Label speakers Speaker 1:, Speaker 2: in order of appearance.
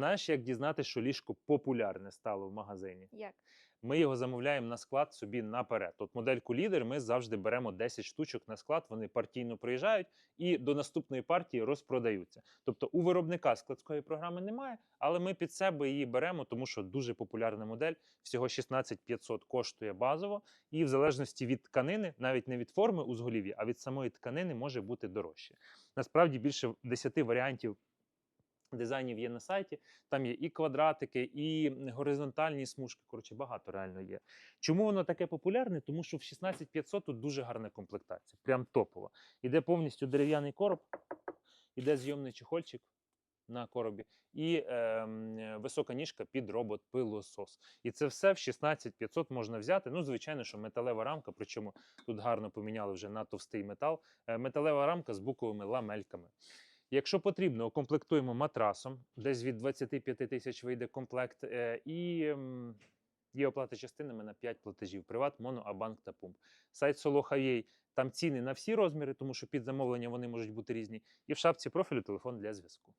Speaker 1: Знаєш, як дізнатися, що ліжко популярне стало в магазині?
Speaker 2: Як?
Speaker 1: Ми його замовляємо на склад собі наперед. От модельку лідер ми завжди беремо 10 штучок на склад, вони партійно приїжджають і до наступної партії розпродаються. Тобто у виробника складської програми немає, але ми під себе її беремо, тому що дуже популярна модель, всього 16500 коштує базово, і в залежності від тканини, навіть не від форми узголів'я, а від самої тканини може бути дорожче. Насправді більше 10 варіантів. Дизайнів є на сайті, там є і квадратики, і горизонтальні смужки. Коротше, багато реально є. Чому воно таке популярне? Тому що в 16500 тут дуже гарна комплектація, прям топова. Іде повністю дерев'яний короб, іде зйомний чехольчик на коробі, і ем, висока ніжка під робот-пилосос. І це все в 16500 можна взяти. Ну, звичайно, що металева рамка, причому тут гарно поміняли вже на товстий метал. Е, металева рамка з буковими ламельками. Якщо потрібно, окомплектуємо матрасом, десь від 25 тисяч вийде комплект, е, і є оплата частинами на 5 платежів: Приват, Моно, Абанк та Пумп. Сайт Solo.ua, там ціни на всі розміри, тому що під замовлення вони можуть бути різні. І в шапці профілю телефон для зв'язку.